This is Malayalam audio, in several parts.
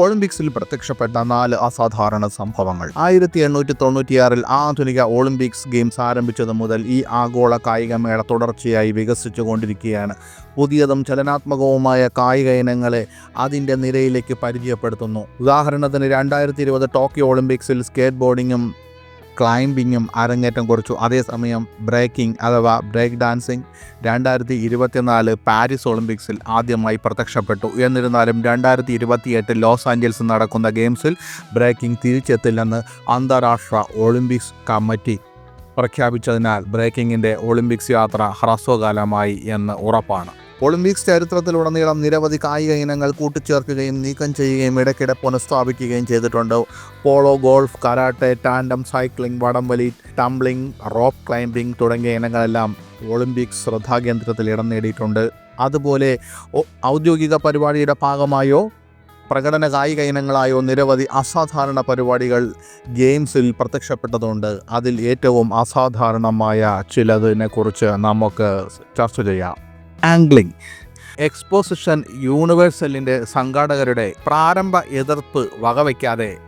ഒളിമ്പിക്സിൽ പ്രത്യക്ഷപ്പെട്ട നാല് അസാധാരണ സംഭവങ്ങൾ. ആയിരത്തി എണ്ണൂറ്റി തൊണ്ണൂറ്റിയാറിൽ ആധുനിക ഒളിമ്പിക്സ് ഗെയിംസ് ആരംഭിച്ചത് മുതൽ ഈ ആഗോള കായികമേള തുടർച്ചയായി വികസിച്ചുകൊണ്ടിരിക്കുകയാണ്. പുതിയതും ചലനാത്മകവുമായ കായിക ഇനങ്ങളെ അതിന്റെ നിരയിലേക്ക് പരിചയപ്പെടുത്തുന്നു. ഉദാഹരണത്തിന് രണ്ടായിരത്തി ഇരുപത് ടോക്കിയോ ഒളിമ്പിക്സിൽ സ്കേറ്റ് ബോർഡിങ്ങും ക്ലൈംബിങ്ങും അരങ്ങേറ്റം കുറിച്ചു. അതേസമയം ബ്രേക്കിംഗ് അഥവാ ബ്രേക്ക് ഡാൻസിംഗ് രണ്ടായിരത്തി ഇരുപത്തിനാല് പാരീസ് ഒളിമ്പിക്സിൽ ആദ്യമായി പ്രത്യക്ഷപ്പെട്ടു. എന്നിരുന്നാലും രണ്ടായിരത്തി ഇരുപത്തിയെട്ടിൽ ലോസ് ആഞ്ചൽസിൽ നടക്കുന്ന ഗെയിംസിൽ ബ്രേക്കിംഗ് തിരിച്ചെത്തില്ലെന്ന് അന്താരാഷ്ട്ര ഒളിമ്പിക്സ് കമ്മിറ്റി പ്രഖ്യാപിച്ചതിനാൽ ബ്രേക്കിങ്ങിന്റെ ഒളിമ്പിക്സ് യാത്ര ഹ്രസ്വകാലമായി എന്ന് ഉറപ്പാണ്. ഒളിമ്പിക്സ് ചരിത്രത്തിലുടനീളം നിരവധി കായിക ഇനങ്ങൾ കൂട്ടിച്ചേർക്കുകയും നീക്കം ചെയ്യുകയും ഇടയ്ക്കിടെ പുനഃസ്ഥാപിക്കുകയും ചെയ്തിട്ടുണ്ട്. Polo golf karate tandem cycling വടംവലി ടംബ്ലിംഗ് റോപ്പ് ക്ലൈംബിംഗ് തുടങ്ങിയ ഇനങ്ങളെല്ലാം ഒളിമ്പിക്സ് ശ്രദ്ധാകേന്ദ്രത്തിൽ ഇടം നേടിയിട്ടുണ്ട്. അതുപോലെ ഔദ്യോഗിക പരിപാടിയുടെ ഭാഗമായോ പ്രകടന കായിക ഇനങ്ങളായോ നിരവധി അസാധാരണ പരിപാടികൾ ഗെയിംസിൽ പ്രത്യക്ഷപ്പെട്ടതുണ്ട്. അതിൽ ഏറ്റവും അസാധാരണമായ ചിലതിനെക്കുറിച്ച് നമുക്ക് ചർച്ച ചെയ്യാം. ആംഗ്ലിംഗ് എക്സ്പോസിഷൻ യൂണിവേഴ്സലിന്റെ സംഘാടകരുടെ പ്രാരംഭ എതിർപ്പ് വകവയ്ക്കാതെ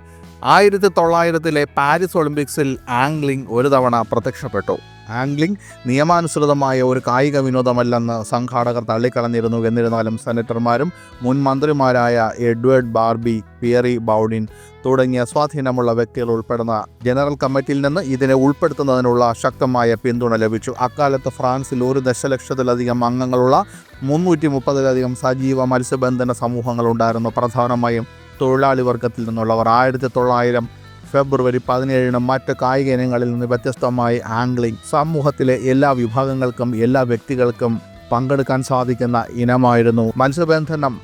ആയിരത്തി തൊള്ളായിരത്തിലെ പാരീസ് ഒളിമ്പിക്സിൽ ആംഗ്ലിംഗ് ഒരു തവണ പ്രത്യക്ഷപ്പെട്ടു. ആംഗ്ലിംഗ് നിയമാനുസൃതമായ ഒരു കായിക വിനോദമല്ലെന്ന് സംഘാടകർ തള്ളിക്കളഞ്ഞിരുന്നു എന്നിരുന്നാലും സെനറ്റർമാരും മുൻ മന്ത്രിമാരായ എഡ്വേർഡ് ബാർബി പിയറി ബൗഡിൻ തുടങ്ങിയ സ്വാധീനമുള്ള വ്യക്തികൾ ഉൾപ്പെടുന്ന ജനറൽ കമ്മിറ്റിയിൽ നിന്ന് ഇതിനെ ഉൾപ്പെടുത്തുന്നതിനുള്ള ശക്തമായ പിന്തുണ ലഭിച്ചു. അക്കാലത്ത് ഫ്രാൻസിൽ ഒരു ദശലക്ഷത്തിലധികം അംഗങ്ങളുള്ള മുന്നൂറ്റി മുപ്പതിലധികം സജീവ മത്സ്യബന്ധന സമൂഹങ്ങളുണ്ടായിരുന്നു പ്രധാനമായും തൊഴിലാളി വർഗത്തിൽ നിന്നുള്ളവർ. ആയിരത്തി തൊള്ളായിരം ഫെബ്രുവരി പതിനേഴിന് മറ്റ് കായിക ഇനങ്ങളിൽ നിന്ന് വ്യത്യസ്തമായി ആംഗ്ലിംഗ് സമൂഹത്തിലെ എല്ലാ വിഭാഗങ്ങൾക്കും എല്ലാ വ്യക്തികൾക്കും പങ്കെടുക്കാൻ സാധിക്കുന്ന ഇനമായിരുന്നു. മത്സ്യബന്ധനം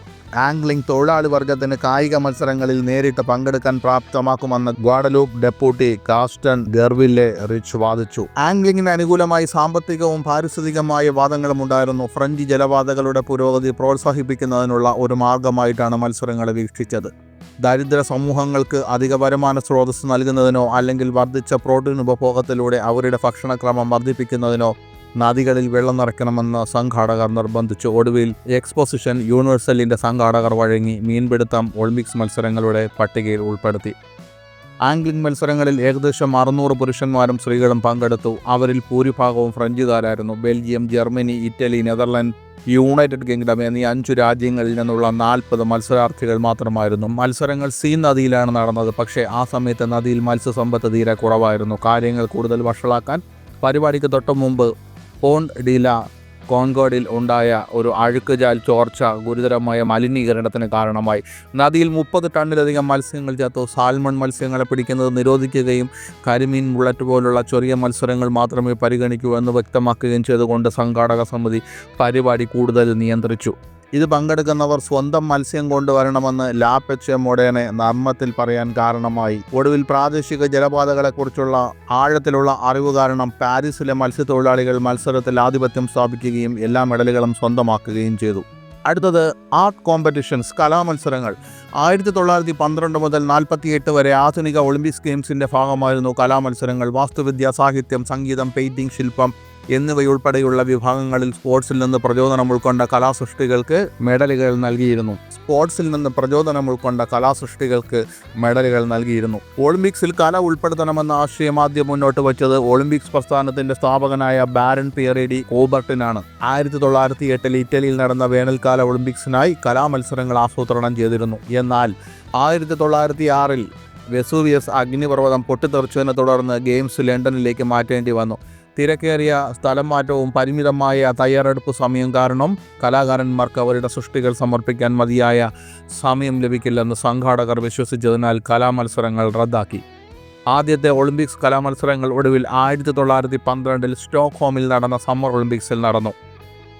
ആംഗ്ലിംഗ് തൊഴിലാളി വർഗത്തിന് കായിക മത്സരങ്ങളിൽ നേരിട്ട് പങ്കെടുക്കാൻ പ്രാപ്തമാക്കുമെന്ന് Guadeloupe deputy Gaston Gerville Reache വാദിച്ചു. ആംഗ്ലിംഗിന് അനുകൂലമായി സാമ്പത്തികവും പാരിസ്ഥിതികമായ വാദങ്ങളും ഉണ്ടായിരുന്നു. ഫ്രഞ്ച് ജലപാതകളുടെ പുരോഗതി പ്രോത്സാഹിപ്പിക്കുന്നതിനുള്ള ഒരു മാർഗമായിട്ടാണ് മത്സരങ്ങളെ വീക്ഷിച്ചത്. ദരിദ്ര സമൂഹങ്ങൾക്ക് അധിക വരുമാന സ്രോതസ് നൽകുന്നതിനോ അല്ലെങ്കിൽ വർദ്ധിച്ച പ്രോട്ടീൻ ഉപഭോഗത്തിലൂടെ അവരുടെ ഭക്ഷണക്രമം വർദ്ധിപ്പിക്കുന്നതിനോ നദികളിൽ വെള്ളം നിറയ്ക്കണമെന്ന് സംഘാടകർ നിർബന്ധിച്ചു. ഒടുവിൽ എക്സ്പോസിഷൻ യൂണിവേഴ്സലിന്റെ സംഘാടകർ വഴങ്ങി മീൻപിടുത്തം ഒളിമ്പിക്സ് മത്സരങ്ങളുടെ പട്ടികയിൽ ഉൾപ്പെടുത്തി. ആംഗ്ലിംഗ് മത്സരങ്ങളിൽ ഏകദേശം അറുന്നൂറ് പുരുഷന്മാരും സ്ത്രീകളും പങ്കെടുത്തു. അവരിൽ ഭൂരിഭാഗവും ഫ്രഞ്ചുകാരായിരുന്നു. Belgium Germany Italy Netherland United Kingdom എന്നീ അഞ്ചു രാജ്യങ്ങളിൽ നിന്നുള്ള നാൽപ്പത് മത്സരാർത്ഥികൾ മാത്രമായിരുന്നു. മത്സരങ്ങൾ സീ നദിയിലാണ് നടന്നത്. പക്ഷേ ആ സമയത്ത് നദിയിൽ മത്സ്യസമ്പത്ത് തീരെ കുറവായിരുന്നു. കാര്യങ്ങൾ കൂടുതൽ വഷളാക്കാൻ പരിപാടിക്ക് തൊട്ടു മുമ്പ് പോണ്ട് ഡില കോൺകോഡിൽ ഉണ്ടായ ഒരു അഴുക്കുചാൽ ചോർച്ച ഗുരുതരമായ മലിനീകരണത്തിന് കാരണമായി. നദിയിൽ മുപ്പത് ടണ്ണിലധികം മത്സ്യങ്ങൾ ചത്തു സാൽമൺ മത്സ്യങ്ങളെ പിടിക്കുന്നത് നിരോധിക്കുകയും കരിമീൻ ബുള്ളറ്റ് പോലുള്ള ചെറിയ മത്സരങ്ങൾ മാത്രമേ പരിഗണിക്കൂ എന്ന് വ്യക്തമാക്കുകയും ചെയ്തുകൊണ്ട് സംഘാടക സമിതി പരിപാടി കൂടുതൽ നിയന്ത്രിച്ചു. ഇത് പങ്കെടുക്കുന്നവർ സ്വന്തം മത്സ്യം കൊണ്ടുവരണമെന്ന് ലാപ്പെച്ച് മൊഡേനെ നർമ്മത്തിൽ പറയാൻ കാരണമായി. ഒടുവിൽ പ്രാദേശിക ജലപാതകളെക്കുറിച്ചുള്ള ആഴത്തിലുള്ള അറിവ് കാരണം പാരീസിലെ മത്സ്യത്തൊഴിലാളികൾ മത്സരത്തിൽ ആധിപത്യം സ്ഥാപിക്കുകയും എല്ലാ മെഡലുകളും സ്വന്തമാക്കുകയും ചെയ്തു. അടുത്തത് ആർട്ട് കോമ്പറ്റീഷൻസ് കലാമത്സരങ്ങൾ. ആയിരത്തി തൊള്ളായിരത്തി പന്ത്രണ്ട് മുതൽ നാൽപ്പത്തിയെട്ട് വരെ ആധുനിക ഒളിമ്പിക്സ് ഗെയിംസിന്റെ ഭാഗമായിരുന്നു കലാമത്സരങ്ങൾ. വാസ്തുവിദ്യ സാഹിത്യം സംഗീതം പെയിന്റിംഗ് ശില്പം എന്നിവയുൾപ്പെടെയുള്ള വിഭാഗങ്ങളിൽ സ്പോർട്സിൽ നിന്ന് പ്രചോദനം ഉൾക്കൊണ്ട കലാസൃഷ്ടികൾക്ക് മെഡലുകൾ നൽകിയിരുന്നു. സ്പോർട്സിൽ നിന്ന് പ്രചോദനം ഉൾക്കൊണ്ട കലാസൃഷ്ടികൾക്ക് മെഡലുകൾ നൽകിയിരുന്നു. ഒളിമ്പിക്സിൽ കല ഉൾപ്പെടുത്തണമെന്ന ആശയം ആദ്യം മുന്നോട്ട് വച്ചത് ഒളിമ്പിക്സ് പ്രസ്ഥാനത്തിന്റെ സ്ഥാപകനായ ബാരൻ പിയറേഡി കോബർട്ടിനാണ്. ആയിരത്തി തൊള്ളായിരത്തി എട്ടിൽ ഇറ്റലിയിൽ നടന്ന വേനൽക്കാല ഒളിമ്പിക്സിനായി കലാമത്സരങ്ങൾ ആസൂത്രണം ചെയ്തിരുന്നു. എന്നാൽ ആയിരത്തി തൊള്ളായിരത്തി ആറിൽ വെസൂവിയസ് അഗ്നിപർവതം പൊട്ടിത്തെറിച്ചതിനെ തുടർന്ന് ഗെയിംസ് ലണ്ടനിലേക്ക് മാറ്റേണ്ടി വന്നു. തിരക്കേറിയ സ്ഥലം മാറ്റവും പരിമിതമായ തയ്യാറെടുപ്പ് സമയം കാരണം കലാകാരന്മാർക്ക് അവരുടെ സൃഷ്ടികൾ സമർപ്പിക്കാൻ മതിയായ സമയം ലഭിക്കില്ലെന്ന് സംഘാടകർ വിശ്വസിച്ചതിനാൽ കലാമത്സരങ്ങൾ റദ്ദാക്കി. ആദ്യത്തെ ഒളിമ്പിക്സ് കലാമത്സരങ്ങൾ ഒടുവിൽ ആയിരത്തി തൊള്ളായിരത്തി പന്ത്രണ്ടിൽ സ്റ്റോക്ക്ഹോമിൽ നടന്ന സമ്മർ ഒളിമ്പിക്സിൽ നടന്നു.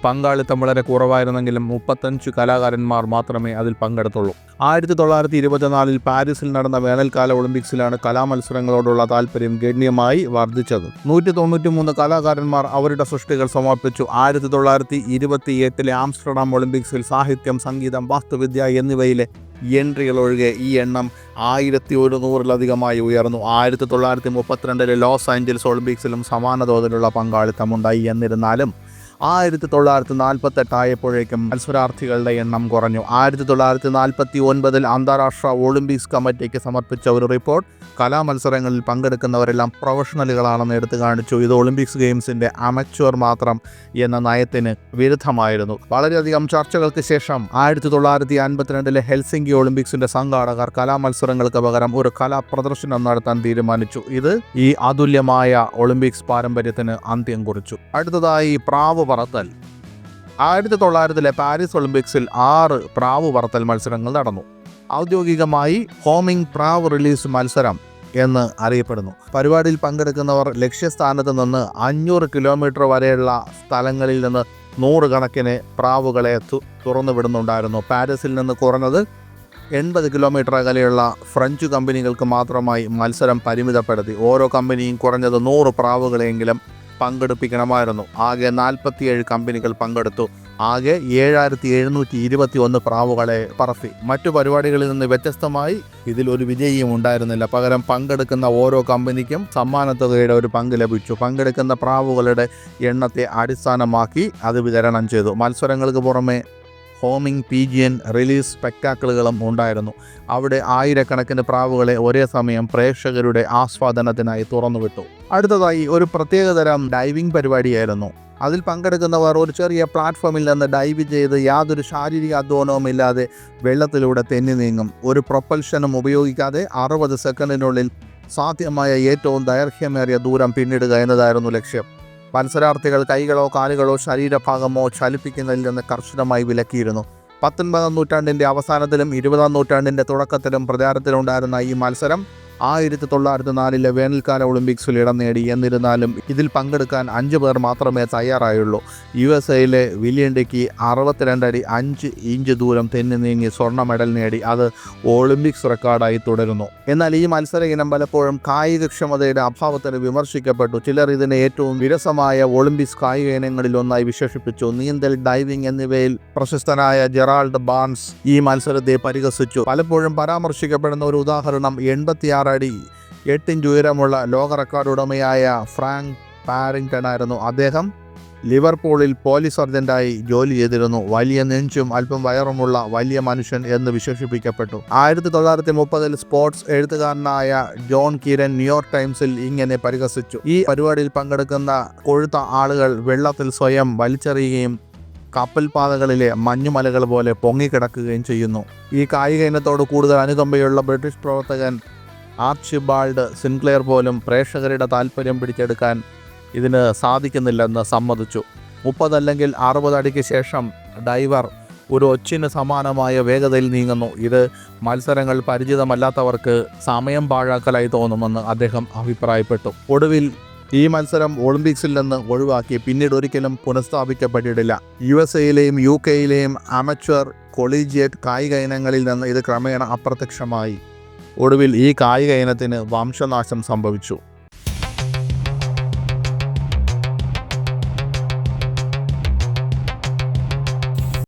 പങ്കാളിത്തം വളരെ കുറവായിരുന്നെങ്കിലും മുപ്പത്തഞ്ച് കലാകാരന്മാർ മാത്രമേ അതിൽ പങ്കെടുത്തുള്ളൂ. ആയിരത്തി തൊള്ളായിരത്തി ഇരുപത്തിനാലിൽ പാരീസിൽ നടന്ന വേനൽക്കാല ഒളിമ്പിക്സിലാണ് കലാമത്സരങ്ങളോടുള്ള താല്പര്യം ഗണ്യമായി വർദ്ധിച്ചത്. നൂറ്റി തൊണ്ണൂറ്റി മൂന്ന് കലാകാരന്മാർ അവരുടെ സൃഷ്ടികൾ സമർപ്പിച്ചു ആയിരത്തി തൊള്ളായിരത്തി ഇരുപത്തി എട്ടിലെ ആംസ്റ്റർഡാം ഒളിമ്പിക്സിൽ സാഹിത്യം സംഗീതം വാസ്തുവിദ്യ എന്നിവയിലെ എൻട്രികൾ ഒഴികെ ഈ എണ്ണം ആയിരത്തി ഒരുന്നൂറിലധികമായി ഉയർന്നു. ആയിരത്തി തൊള്ളായിരത്തി മുപ്പത്തിരണ്ടിലെ ലോസ് ആഞ്ചൽസ് ഒളിമ്പിക്സിലും സമാന തോതിലുള്ള പങ്കാളിത്തമുണ്ടായി. എന്നിരുന്നാലും ആയിരത്തി തൊള്ളായിരത്തി നാൽപ്പത്തെട്ട് ആയപ്പോഴേക്കും മത്സരാർത്ഥികളുടെ എണ്ണം കുറഞ്ഞു. ആയിരത്തി തൊള്ളായിരത്തി നാൽപ്പത്തി ഒൻപതിൽ അന്താരാഷ്ട്ര ഒളിമ്പിക്സ് കമ്മിറ്റിക്ക് സമർപ്പിച്ച ഒരു റിപ്പോർട്ട് കലാമത്സരങ്ങളിൽ പങ്കെടുക്കുന്നവരെല്ലാം പ്രൊഫഷണലുകളാണെന്ന് എടുത്തു കാണിച്ചു. ഇത് ഒളിമ്പിക്സ് ഗെയിംസിന്റെ അമച്വർ മാത്രം എന്ന നയത്തിന് വിരുദ്ധമായിരുന്നു. വളരെയധികം ചർച്ചകൾക്ക് ശേഷം ആയിരത്തി തൊള്ളായിരത്തി അൻപത്തിരണ്ടിലെ ഹെൽസിംഗി ഒളിമ്പിക്സിന്റെ സംഘാടകർ കലാമത്സരങ്ങൾക്ക് പകരം ഒരു കലാ പ്രദർശനം നടത്താൻ തീരുമാനിച്ചു. ഇത് ഈ അതുല്യമായ ഒളിമ്പിക്സ് പാരമ്പര്യത്തിന് അന്ത്യം കുറിച്ചു. അടുത്തതായി പ്രാവ് പറത്തൽ. ആയിരത്തി തൊള്ളായിരത്തിലെ പാരീസ് ഒളിമ്പിക്സിൽ ആറ് പ്രാവ് പറത്തൽ മത്സരങ്ങൾ നടന്നു. ഔദ്യോഗികമായി ഹോമിംഗ് പ്രാവ് റിലീസ് മത്സരം എന്ന് അറിയപ്പെടുന്നു. പരിപാടിയിൽ പങ്കെടുക്കുന്നവർ ലക്ഷ്യസ്ഥാനത്ത് നിന്ന് അഞ്ഞൂറ് കിലോമീറ്റർ വരെയുള്ള സ്ഥലങ്ങളിൽ നിന്ന് നൂറുകണക്കിന് പ്രാവുകളെ തുറന്നു വിടുന്നുണ്ടായിരുന്നു. പാരീസിൽ നിന്ന് കുറഞ്ഞത് എൺപത് കിലോമീറ്റർ അകലെയുള്ള ഫ്രഞ്ച് കമ്പനികൾക്ക് മാത്രമായി മത്സരം പരിമിതപ്പെടുത്തി. ഓരോ കമ്പനിയും കുറഞ്ഞത് നൂറ് പ്രാവുകളെങ്കിലും പങ്കെടുപ്പിക്കണമായിരുന്നു. ആകെ നാൽപ്പത്തിയേഴ് കമ്പനികൾ പങ്കെടുത്തു. ആകെ ഏഴായിരത്തി എഴുന്നൂറ്റി ഇരുപത്തി ഒന്ന് പ്രാവുകളെ പറത്തി. മറ്റു പരിപാടികളിൽ നിന്ന് വ്യത്യസ്തമായി ഇതിൽ ഒരു വിജയിയും ഉണ്ടായിരുന്നില്ല. പകരം പങ്കെടുക്കുന്ന ഓരോ കമ്പനിക്കും സമ്മാനത്തുകയുടെ ഒരു പങ്ക് ലഭിച്ചു. പങ്കെടുക്കുന്ന പ്രാവുകളുടെ എണ്ണത്തെ അടിസ്ഥാനമാക്കി അത് വിതരണം ചെയ്തു. മത്സരങ്ങൾക്ക് പുറമെ ഹോമിംഗ് പീജിയൻ റിലീസ് സ്പെക്ടാക്കിളുകളും ഉണ്ടായിരുന്നു. അവിടെ ആയിരക്കണക്കിന് പ്രാവുകളെ ഒരേ സമയം പ്രേക്ഷകരുടെ ആസ്വാദനത്തിനായി തുറന്നുവിട്ടു. അടുത്തതായി ഒരു പ്രത്യേകതരം ഡൈവിംഗ് പരിപാടിയായിരുന്നു. അതിൽ പങ്കെടുക്കുന്നവർ ഒരു ചെറിയ പ്ലാറ്റ്ഫോമിൽ നിന്ന് ഡൈവ് ചെയ്ത് യാതൊരു ശാരീരിക അധ്വാനവും ഇല്ലാതെ വെള്ളത്തിലൂടെ തെന്നി നീങ്ങും. ഒരു പ്രൊപ്പൽഷനും ഉപയോഗിക്കാതെ അറുപത് സെക്കൻഡിനുള്ളിൽ സാധ്യമായ ഏറ്റവും ദൈർഘ്യമേറിയ ദൂരം പിന്നിടുക എന്നതായിരുന്നു ലക്ഷ്യം. മത്സരാർത്ഥികൾ കൈകളോ കാലുകളോ ശരീരഭാഗമോ ചലിപ്പിക്കുന്നതിൽ നിന്ന് കർശനമായി വിലക്കിയിരുന്നു പത്തൊൻപതാം നൂറ്റാണ്ടിന്റെ അവസാനത്തിലും ഇരുപതാം നൂറ്റാണ്ടിന്റെ തുടക്കത്തിലും പ്രചാരത്തിലുണ്ടായിരുന്ന ഈ മത്സരം ആയിരത്തി തൊള്ളായിരത്തി നാലിലെ വേനൽക്കാല ഒളിമ്പിക്സിൽ ഇടം നേടി. എന്നിരുന്നാലും ഇതിൽ പങ്കെടുക്കാൻ അഞ്ച് പേർ മാത്രമേ തയ്യാറായുള്ളൂ. യു എസ് എയിലെ വില്യൻഡയ്ക്ക് അറുപത്തിരണ്ടടി അഞ്ച് ഇഞ്ച് ദൂരം തെന്നി നീങ്ങി സ്വർണ മെഡൽ നേടി. അത് ഒളിമ്പിക്സ് റെക്കോർഡായി തുടരുന്നു. എന്നാൽ ഈ മത്സര ഇനം പലപ്പോഴും കായികക്ഷമതയുടെ അഭാവത്തിന് വിമർശിക്കപ്പെട്ടു. ചിലർ ഇതിനെ ഏറ്റവും വിരസമായ ഒളിമ്പിക്സ് കായിക ഇനങ്ങളിൽ ഒന്നായി വിശേഷിപ്പിച്ചു. നീന്തൽ ഡൈവിംഗ് എന്നിവയിൽ പ്രശസ്തനായ ജെറാൾഡ് ബാൻസ് ഈ മത്സരത്തെ പരിഹസിച്ചു. പലപ്പോഴും പരാമർശിക്കപ്പെടുന്ന ഒരു ഉദാഹരണം എൺപത്തിയാറ് അടി എട്ടിഞ്ച് ഉയരമുള്ള ലോക റെക്കോർഡ് ഉടമയായ ഫ്രാങ്ക് പാരിങ്ടൺ ആയിരുന്നു അദ്ദേഹം. ലിവർപൂളിൽ പോലീസ് സർജന്റായി ജോലി ചെയ്തിരുന്നു. വലിയ നെഞ്ചും അല്പം വയറുമുള്ള വലിയ മനുഷ്യൻ എന്ന് വിശേഷിപ്പിക്കപ്പെട്ടു. ആയിരത്തി തൊള്ളായിരത്തി മുപ്പതിൽ സ്പോർട്സ് എഴുത്തുകാരനായ ജോൺ കീരൻ ന്യൂയോർക്ക് ടൈംസിൽ ഇങ്ങനെ പരിഹസിച്ചു. ഈ പരിപാടിയിൽ പങ്കെടുക്കുന്ന കൊഴുത്ത ആളുകൾ വെള്ളത്തിൽ സ്വയം വലിച്ചെറിയുകയും കപ്പൽപാതകളിലെ മഞ്ഞുമലകൾ പോലെ പൊങ്ങിക്കിടക്കുകയും ചെയ്യുന്നു. ഈ കായിക ഇനത്തോട് കൂടുതൽ അനുകമ്പയുള്ള ബ്രിട്ടീഷ് പ്രവർത്തകൻ ആർച്ചിബാൾഡ് സിൻക്ലെയർ പോലും പ്രേക്ഷകരുടെ താല്പര്യം പിടിച്ചെടുക്കാൻ ഇതിന് സാധിക്കുന്നില്ലെന്ന് സമ്മതിച്ചു. മുപ്പതല്ലെങ്കിൽ അറുപത് അടിക്ക് ശേഷം ഡൈവർ ഒരു ഒച്ചിന് സമാനമായ വേഗതയിൽ നീങ്ങുന്നു. ഇത് മത്സരങ്ങൾ പരിചിതമല്ലാത്തവർക്ക് സമയം പാഴാക്കലായി തോന്നുമെന്ന് അദ്ദേഹം അഭിപ്രായപ്പെട്ടു. ഒടുവിൽ ഈ മത്സരം ഒളിമ്പിക്സിൽ നിന്ന് ഒഴിവാക്കി പിന്നീട് ഒരിക്കലും പുനഃസ്ഥാപിക്കപ്പെട്ടിട്ടില്ല. യു എസ് എയിലെയും യു കെയിലെയും അമച്വർ കൊളീജിയറ്റ് കായിക ഇനങ്ങളിൽ നിന്ന് ഇത് ക്രമേണ അപ്രത്യക്ഷമായി. ഒടുവിൽ ഈ കായിക ഇനത്തിന് വംശനാശം സംഭവിച്ചു.